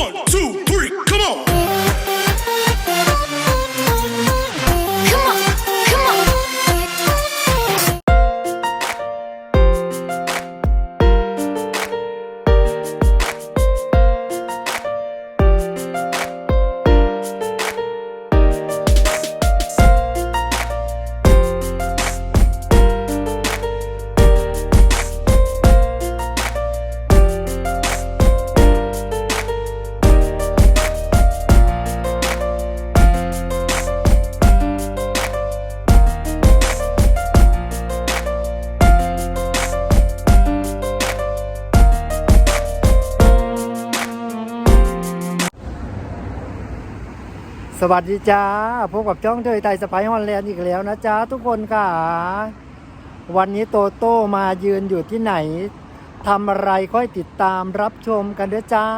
One, two, สวัสดีจ้าพบกับจ้องเทยไตสไปฮอนแลนด์อีกแล้วนะจ้าทุกคนค่ะ วันนี้โตโต้มายืนอยู่ที่ไหนทำอะไรค่อยติดตามรับชมกันเด้อจ้า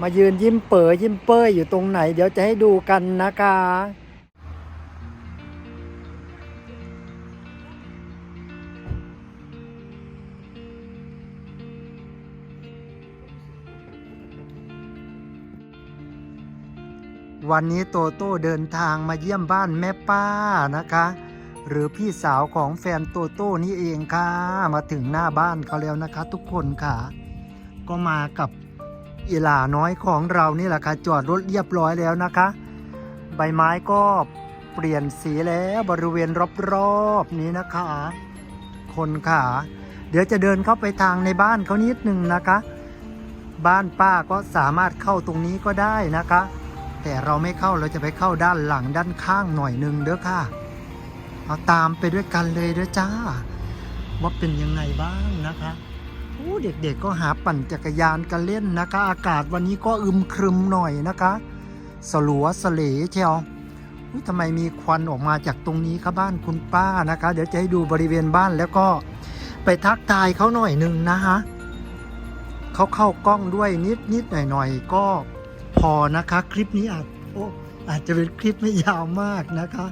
มายืนยิ้มเป๋ยยิ้มเป้ยอยู่ตรงไหน เดี๋ยวจะให้ดูกันนะคะ วันนี้โตโต้เดินทางมาเยี่ยมบ้านแม่ป้านะคะ หรือพี่สาวของแฟนโตโต้นี่เองค่ะ มาถึงหน้าบ้านเขาแล้วนะคะ ทุกคนค่ะ ก็มากับอีหลาน้อยของเรานี่แหละค่ะ จอดรถเรียบร้อยแล้วนะคะ ใบไม้ก็เปลี่ยนสีแล้วบริเวณรอบๆนี้นะคะ คนค่ะ เดี๋ยวจะเดินเข้าไปทางในบ้านเขานิดหนึ่งนะคะ บ้านป้าก็สามารถเข้าตรงนี้ก็ได้นะคะ แต่เราไม่เข้าเราจะไปเข้าด้านหลังด้านข้างหน่อยหนึ่งเด้อค่ะ เอาตามไปด้วยกันเลยเด้อจ้า ว่าเป็นยังไงบ้างนะคะโอ้เด็กๆก็หาปั่นจักรยานกันเล่นนะคะ อากาศวันนี้ก็อึมครึมหน่อยนะคะ สลัวสเลเชียวทำไมมีควันออกมาจากตรงนี้ครับบ้านคุณป้านะคะ เดี๋ยวจะให้ดูบริเวณบ้านแล้วก็ไปทักทายเขาหน่อยหนึ่งนะฮะเขาเข้ากล้องด้วยนิดนิดหน่อยหน่อยๆก็ อนะคะ คลิปนี้อาจโอ้อาจจะเป็นคลิปไม่ยาวมากนะคะ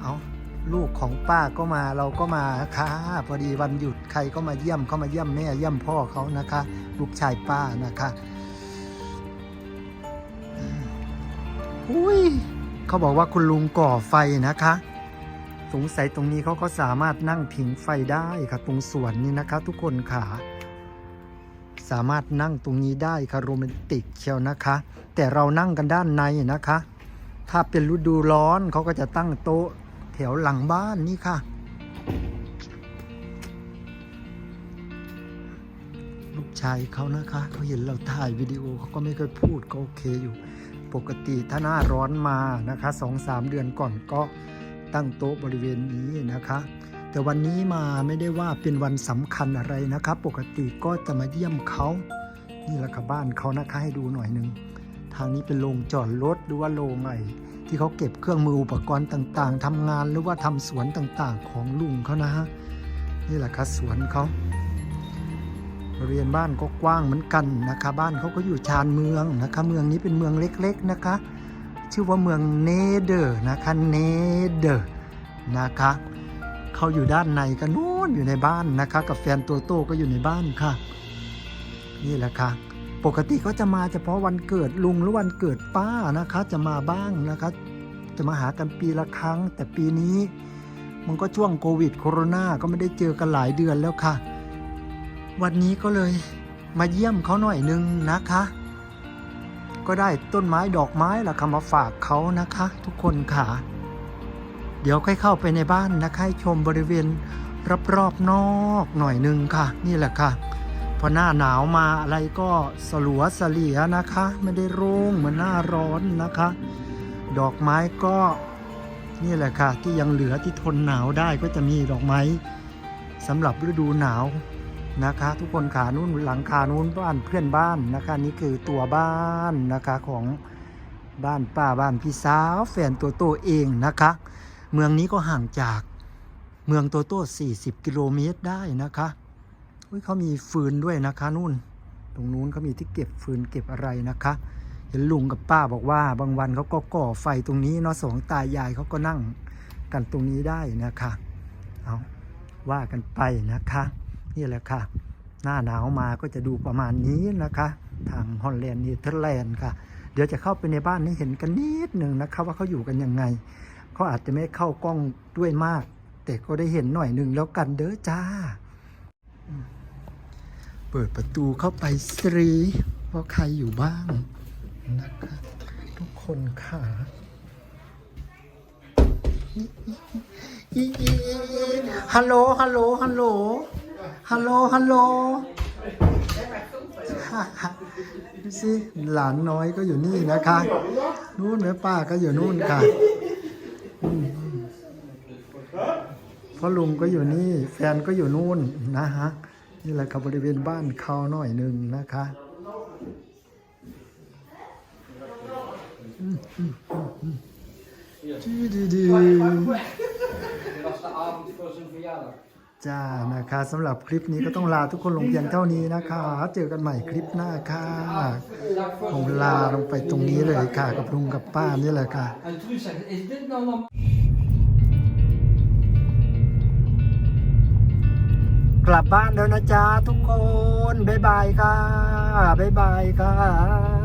เอาลูกของป้าก็มาเราก็มาค่ะพอดีวันหยุดใครก็มาเยี่ยมเขามาเยี่ยมแม่เยี่ยมพ่อเขานะคะ ลูกชายป้านะคะอุ้ยเขาบอกว่าคุณลุงก่อไฟนะคะ สงสัยตรงนี้เขาก็สามารถนั่งผิงไฟได้ค่ะ ตรงสวนนี้นะคะ ทุกคนค่ะ สามารถนั่งตรงนี้ได้ค่ะโรแมนติกเชียวนะคะ แต่เรานั่งกันด้านในนะคะ ถ้าเป็นฤดูร้อนเขาก็จะตั้งโต๊ะแถวหลังบ้านนี่ค่ะ ลูกชายเขานะคะเขาเห็นเราถ่ายวิดีโอเขาก็ไม่เคยพูดก็โอเคอยู่ ปกติถ้าหน้าร้อนมานะคะสองสามเดือนก่อนก็ตั้งโต๊ะบริเวณนี้นะคะ แต่วันนี้มาไม่ได้ว่าเป็นวันสำคัญอะไรนะครับ ปกติก็จะมาเยี่ยมเขานี่แหละค่ะบ้านเขานะคะให้ดูหน่อยหนึ่งทางนี้เป็นโรงจอดรถหรือว่าโรงไอที่เขาเก็บเครื่องมืออุปกรณ์ต่างๆทำงานหรือว่าทำสวนต่างๆ ของลุงเขานะฮะนี่แหละค่ะสวนเขาบริเวณบ้านก็กว้างเหมือนกันนะคะ บ้านเขาก็อยู่ชานเมืองนะคะ เมืองนี้เป็นเมืองเล็กๆนะคะ ชื่อว่าเมืองเนเดอร์นะคะเนเดอร์นะคะ เขาอยู่ด้านในกันนู้นอยู่ในบ้านนะคะ กับแฟนตัวโตก็อยู่ในบ้านค่ะ นี่แหละค่ะ ปกติเขาจะมาเฉพาะวันเกิดลุงหรือวันเกิดป้านะคะ จะมาบ้างนะคะ จะมาหากันปีละครั้ง แต่ปีนี้ มันก็ช่วงโควิดโคโรนาก็ไม่ได้เจอกันหลายเดือนแล้วค่ะ วันนี้ก็เลยมาเยี่ยมเขาหน่อยนึงนะคะ ก็ได้ต้นไม้ดอกไม้ละค่ะมาฝากเขานะคะ ทุกคนค่ะ เดี๋ยวค่อยเข้าไปในบ้านนะคะให้ชมบริเวณรอบๆนอกหน่อยหนึงค่ะ นี่แหละค่ะ พอหน้าหนาวมาอะไรก็สลัวสลียนะคะ ไม่ได้โร่งเหมือนหน้าร้อนนะคะ ดอกไม้ก็นี่แหละค่ะ ที่ยังเหลือที่ทนหนาวได้ก็จะมีดอกไม้สำหรับฤดูหนาวนะคะ ทุกคนขานู้นหลังคานู้นบ้านเพื่อนบ้านนะคะนี่คือตัวบ้านนะคะของบ้านป้าบ้านพี่สาวแฟนตัวโตเองนะคะ เมืองนี้ก็ห่างจากเมืองโตโต้40 กิโลเมตรได้นะคะเขามีฟืนด้วยนะคะนู่น ตรงนู้นเขามีที่เก็บฟืนเก็บอะไรนะคะเห็นลุงกับป้าบอกว่า บางวันเขาก็ก่อไฟตรงนี้เนาะสองตายายเขาก็นั่งกันตรงนี้ได้นะคะเอาว่ากันไปนะคะ นี่แหละค่ะ หน้าหนาวมาก็จะดูประมาณนี้นะคะ ทางฮอลแลนด์เนเธอร์แลนด์ค่ะ เดี๋ยวจะเข้าไปในบ้านนี้เห็นกันนิดหนึ่งนะคะ ว่าเขาอยู่กันยังไง เขาอาจจะไม่เข้ากล้องด้วยมาก แต่ก็ได้เห็นหน่อยหนึ่งแล้วกันเด้อจ้า เปิดประตูเข้าไปสตรีว่าใครอยู่บ้างนะคะทุกคนค่ะฮัลโหล ฮัลโหล ฮัลโหล ฮัลโหล ฮัลโหลดูสิหลานน้อยก็อยู่นี่นะคะ นู่นแม่ป้าก็อยู่นู่นค่ะอืม พ่อลุงก็อยู่นี่ แฟนก็อยู่นู่นนะฮะ นี่แหละครับบริเวณบ้านเขาหน่อยหนึ่งนะคะดีดีดีจ้านะคะสำหรับคลิปนี้ก็ต้องลาทุกคนลงเพียงเท่านี้นะคะ เจอกันใหม่คลิปหน้าค่ะผมลาลงไปตรงนี้เลยค่ะ กับลุงกับป้านี่แหละค่ะ กลับบ้านแล้วนะจ๊ะทุกคน บ๊ายบายค่ะ บ๊ายบายค่ะ